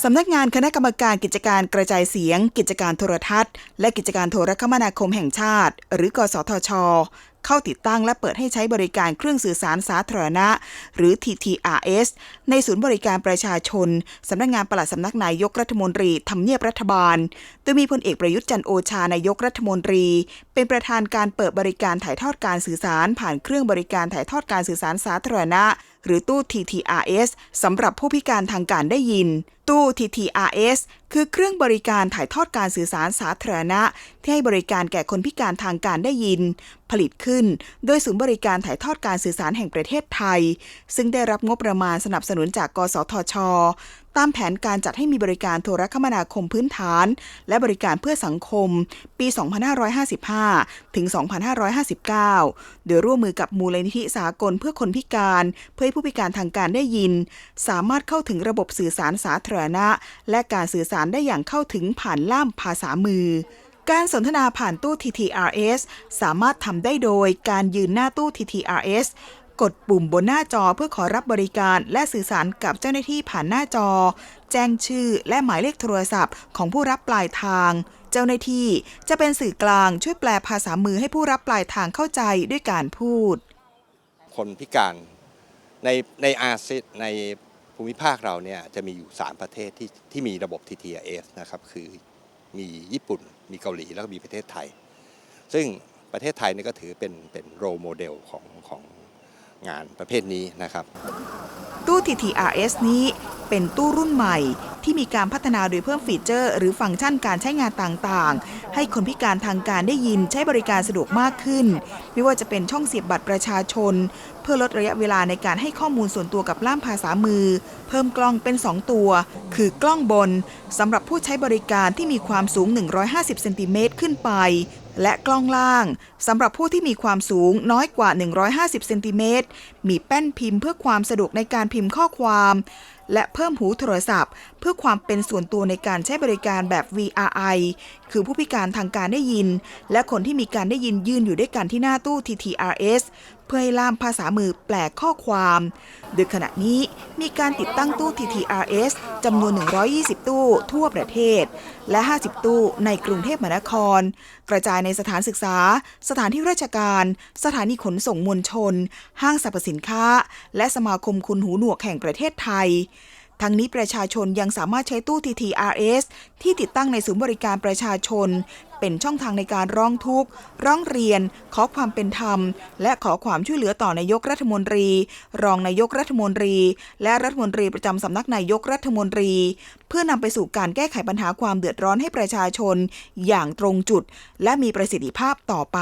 สำนักงานคณะกรรมการกิจการกระจายเสียง กิจการโทรทัศน์ และกิจการโทรคมนาคมแห่งชาติ หรือ กสทช เข้าติดตั้งและเปิดให้ใช้บริการเครื่องสื่อสารสาธารณะ หรือ TTRS ในศูนย์บริการประชาชน สำนักงานปลัดสำนักนายกรัฐมนตรีทำเนียบรัฐบาล โดยมีพลเอกประยุทธ์จันโอชานายกรัฐมนตรี เป็นประธานการเปิดบริการถ่ายทอดการสื่อสาร ผ่านเครื่องบริการถ่ายทอดการสื่อสารสาธารณะ หรือตู้ TTRS สำหรับผู้พิการทางการได้ยิน ตู้ TTRS คือเครื่องบริการถ่ายทอดการสื่อสารสาธารณะ ที่ให้บริการแก่คนพิการทางการได้ยิน ผลิตขึ้น โดยศูนย์บริการถ่ายทอดการสื่อสารแห่งประเทศไทย ซึ่งได้รับงบประมาณสนับสนุนจาก กสทช ตามแผนการจัดให้มีบริการโทรคมนาคมพื้นฐาน และบริการเพื่อสังคม ปี 2555 ถึง 2559 โดยร่วมมือกับมูลนิธิสากลเพื่อคนพิการ เพื่อให้ผู้พิการทางการได้ยิน สามารถเข้าถึงระบบสื่อสารสาธารณะ และการสื่อสารได้อย่างเข้าถึงผ่านล่ามภาษามือการสนทนาผ่านตู้ TTRS สามารถทำได้โดยการยืนหน้าตู้ TTRS กดปุ่มบนหน้าจอเพื่อขอรับบริการและสื่อสารกับเจ้าหน้าที่ผ่านหน้าจอ แจ้งชื่อและหมายเลขโทรศัพท์ของผู้รับปลายทาง เจ้าหน้าที่จะเป็นสื่อกลางช่วยแปลภาษามือให้ผู้รับปลายทางเข้าใจด้วยการพูด คนพิการในในอาเซียนในภูมิภาคเราเนี่ยจะมีอยู่ 3 ประเทศที่ที่มีระบบ TTRS นะครับคือมีญี่ปุ่น มีเกาหลีแล้วก็มีประเทศไทย ซึ่งประเทศไทยนี่ก็ถือเป็นเป็นโรโมเดลของของ งานประเภทนี้นะครับ ตู้ TTRS นี้เป็นตู้รุ่นใหม่ที่มีการพัฒนาโดยเพิ่มฟีเจอร์ หรือฟังก์ชันการใช้งานต่างๆ ให้คนพิการทางการได้ยินใช้บริการสะดวกมากขึ้น ไม่ว่าจะเป็นช่องเสียบบัตรประชาชน เพื่อลดระยะเวลาในการให้ข้อมูลส่วนตัวกับล่ามภาษามือ เพิ่มกล้องเป็น 2 ตัว คือกล้องบนสำหรับผู้ใช้บริการที่มีความสูง 150เซนติเมตรขึ้นไป และกล้องล่างสำหรับผู้ที่มีความสูงน้อยกว่า 150 เซนติเมตร มีแป้นพิมพ์เพื่อความสะดวกในการพิมพ์ข้อความ และเพิ่มหูโทรศัพท์ เพื่อความเป็นส่วนตัวในการใช้บริการแบบ VRI คือผู้พิการทางการได้ยิน และคนที่มีการได้ยินยืนอยู่ด้วยกันที่หน้าตู้ TTRS พื่อให้ล่ามภาษามือแปลข้อความ โดยขณะนี้มีการติดตั้งตู้ TTRS จำนวน 120 ตู้ทั่วประเทศ และ 50 ตู้ในกรุงเทพมหานคร กระจายในสถานศึกษา สถานที่ราชการ สถานีขนส่งมวลชน ห้างสรรพสินค้า และสมาคมคุณหูหนวกแห่งประเทศไทยทั้งนี้ประชาชนยังสามารถใช้ตู้ TTRS ที่ติดตั้งในศูนย์บริการประชาชน เป็นช่องทางในการร้องทุกข์ ร้องเรียน ขอความเป็นธรรม และขอความช่วยเหลือต่อนายกรัฐมนตรี รองนายกรัฐมนตรี และรัฐมนตรีประจำสำนักนายกรัฐมนตรี เพื่อนำไปสู่การแก้ไขปัญหาความเดือดร้อนให้ประชาชน อย่างตรงจุด และมีประสิทธิภาพต่อไป